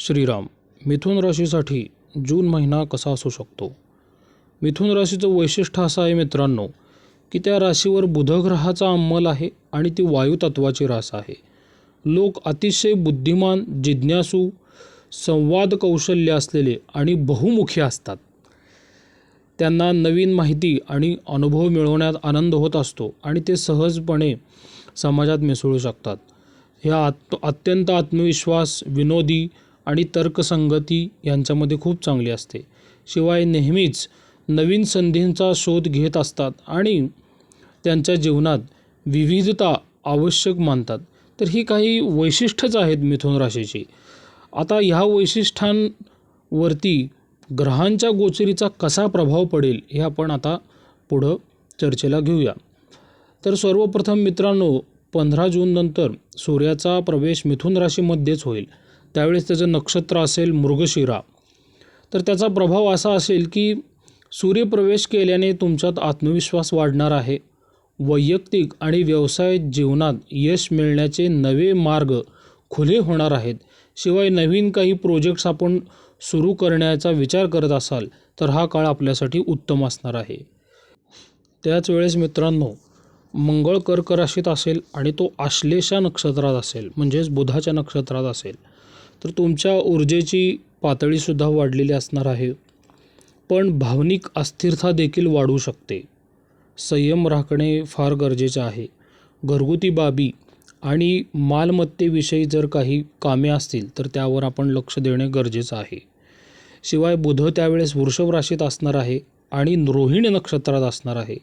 श्रीराम मिथुन राशीसाठी जून महिना कसा असू शकतो? मिथुन राशीचं वैशिष्ट्य असं आहे मित्रांनो की त्या राशीवर बुधग्रहाचा अंमल आहे आणि ती वायुतत्वाची रास आहे. लोक अतिशय बुद्धिमान जिज्ञासू संवाद कौशल्य असलेले आणि बहुमुखी असतात. त्यांना नवीन माहिती आणि अनुभव मिळवण्यात आनंद होत असतो आणि ते सहजपणे समाजात मिसळू शकतात. ह्या आत अत्यंत आत्मविश्वास विनोदी आणि तर्कसंगती यांच्यामध्ये खूप चांगली असते. शिवाय नेहमीच नवीन संधींचा शोध घेत असतात आणि त्यांच्या जीवनात विविधता आवश्यक मानतात. तर ही काही वैशिष्ट्यच आहेत मिथुन राशीची. आता ह्या वैशिष्ट्यांवरती ग्रहांच्या गोचरीचा कसा प्रभाव पडेल हे आपण आता पुढं चर्चेला घेऊया. तर सर्वप्रथम मित्रांनो पंधरा जूननंतर सूर्याचा प्रवेश मिथुन राशीमध्येच होईल. त्यावेळेस त्याचं नक्षत्र असेल मृगशिरा. तर त्याचा प्रभाव असा असेल की सूर्यप्रवेश केल्याने तुमच्यात आत्मविश्वास वाढणार आहे. वैयक्तिक आणि व्यवसाय जीवनात यश मिळण्याचे नवे मार्ग खुले होणार आहेत. शिवाय नवीन काही प्रोजेक्ट्स आपण सुरू करण्याचा विचार करत असाल तर हा काळ आपल्यासाठी उत्तम असणार आहे. त्याच वेळेस मित्रांनो मंगळ कर्क राशीत असेल आणि तो आश्लेषा नक्षत्रात असेल म्हणजेच बुधाच्या नक्षत्रात असेल. तर तुमच्या ऊर्जेची पातळीसुद्धा वाढलेली असणार आहे. पण भावनिक अस्थिरता देखील वाढू शकते. संयम राखणे फार गरजेचे आहे. घरगुती बाबी आणि मालमत्तेविषयी जर काही कामे असतील तर त्यावर आपण लक्ष देणे गरजेचं आहे. शिवाय बुध त्यावेळेस वृषभ राशीत असणार आहे आणि रोहिणी नक्षत्रात असणार आहे.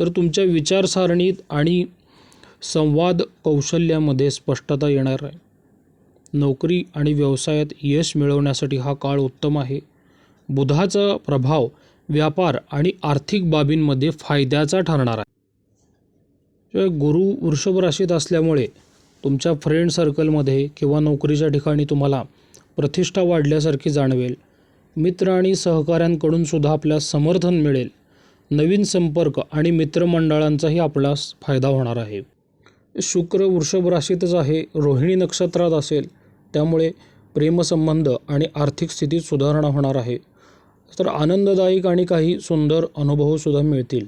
तर तुमच्या विचारसारणीत आणि संवाद कौशल्यामध्ये स्पष्टता येणार आहे. नोकरी आणि व्यवसायात यश मिळवण्यासाठी हा काळ उत्तम आहे. बुधाचा प्रभाव व्यापार आणि आर्थिक बाबींमध्ये फायद्याचा ठरणार आहे. गुरु वृषभ राशीत असल्यामुळे तुमच्या फ्रेंड सर्कलमध्ये किंवा नोकरीच्या ठिकाणी तुम्हाला प्रतिष्ठा वाढल्यासारखी जाणवेल. मित्र आणि सहकाऱ्यांकडून सुद्धा आपल्यास समर्थन मिळेल. नवीन संपर्क आणि मित्रमंडळांचाही आपला फायदा होणार आहे. शुक्र वृषभ राशीतच आहे रोहिणी नक्षत्रात असेल त्यामुळे प्रेमसंबंध आणि आर्थिक स्थितीत सुधारणा होणार आहे. तर आनंददायक आणि काही सुंदर अनुभवसुद्धा मिळतील.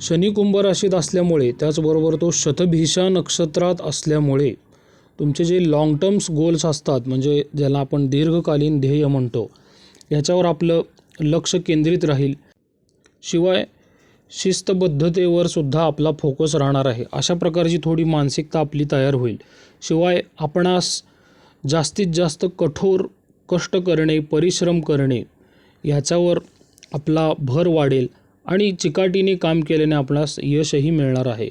शनी कुंभ राशीत असल्यामुळे त्याचबरोबर तो शतभिषा नक्षत्रात असल्यामुळे तुमचे जे लाँग टर्म्स गोल्स असतात म्हणजे ज्याला आपण दीर्घकालीन ध्येय म्हणतो याच्यावर आपलं लक्ष केंद्रित राहील. शिवाय शिस्तबद्धतेवर सुद्धा आपला फोकस राहणार आहे. अशा प्रकारची थोडी मानसिकता आपली तयार होईल. शिवाय आपणास जास्तीत जास्त कठोर कष्ट करणे परिश्रम करणे ह्याच्यावर आपला भर वाढेल आणि चिकाटीने काम केल्याने आपणास यशही मिळणार आहे.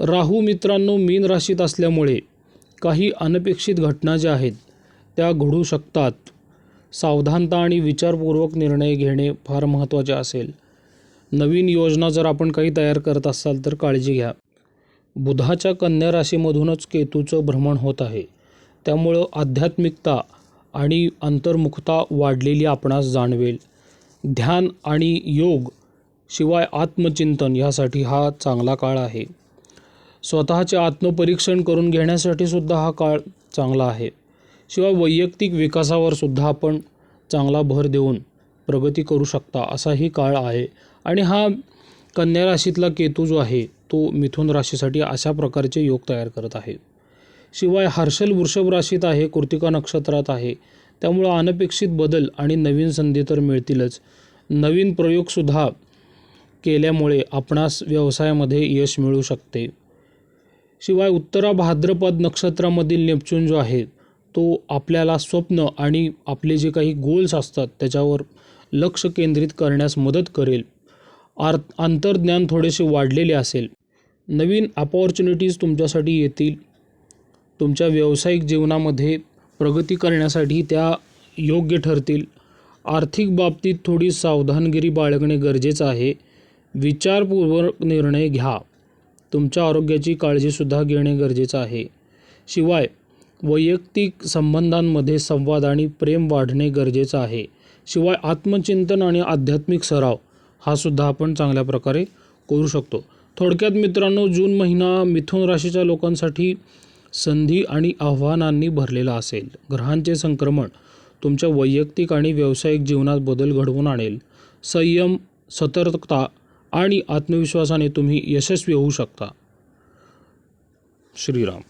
राहू मित्रांनो मीन राशीत असल्यामुळे काही अनपेक्षित घटना ज्या आहेत त्या घडू शकतात. सावधानता आणि विचारपूर्वक निर्णय घेणे फार महत्त्वाचे असेल. नवीन योजना जर आपण काही तयार करत असाल तर काळजी घ्या. बुधाच्या कन्या राशीमधूनच केतूचं भ्रमण होत आहे. त्यामुळं आध्यात्मिकता आणि अंतर्मुखता वाढलेली आपणास जाणवेल. ध्यान आणि योग शिवाय आत्मचिंतन ह्यासाठी हा चांगला काळ आहे. स्वतःचे आत्मपरीक्षण करून घेण्यासाठी सुद्धा हा काळ चांगला आहे. शिवाय वैयक्तिक विकासावर सुद्धा आपण चांगला भर देऊन प्रगती करू शकता असाही काळ आहे. आणि हा कन्या राशीतला केतू जो आहे तो मिथुन राशीसाठी अशा प्रकारचे योग तयार करत आहे. शिवाय हर्षल वृषभ राशीत आहे कृतिका नक्षत्रात आहे. त्यामुळं अनपेक्षित बदल आणि नवीन संधी तर मिळतीलच. नवीन प्रयोगसुद्धा केल्यामुळे आपणास व्यवसायामध्ये यश मिळू शकते. शिवाय उत्तरा भाद्रपद नक्षत्रामधील नेपच्यून जो आहे तो आपल्याला स्वप्न आणि आपले जे काही गोल्स असतात त्याच्यावर लक्ष केंद्रित करण्यास मदत करेल. आर अंतर्ज्ञान थोडेसे वाढलेले असेल. नवीन अपॉर्च्युनिटीज तुमच्यासाठी येतील. तुमच्या व्यावसायिक जीवनामध्ये प्रगती करण्यासाठी त्या योग्य ठरतील. आर्थिक बाबतीत थोडी सावधानगिरी बाळगणे गरजेचं आहे. विचारपूर्वक निर्णय घ्या. तुमच्या आरोग्याची काळजीसुद्धा घेणे गरजेचं आहे. शिवाय वैयक्तिक संबंधांमध्ये संवाद आणि प्रेम वाढणे गरजेचं आहे. शिवाय आत्मचिंतन आणि आध्यात्मिक सराव हा सुद्धा आपण चांगल्या प्रकारे करू शकतो. थोडक्यात मित्रांनो जून महिना मिथुन राशीच्या लोकांसाठी संधी आणि आव्हानांनी भरलेला असेल. ग्रहांचे संक्रमण तुमच्या वैयक्तिक आणि व्यावसायिक जीवनात बदल घडवून आणेल. संयम सतर्कता आणि आत्मविश्वासाने तुम्ही यशस्वी होऊ शकता. श्रीराम.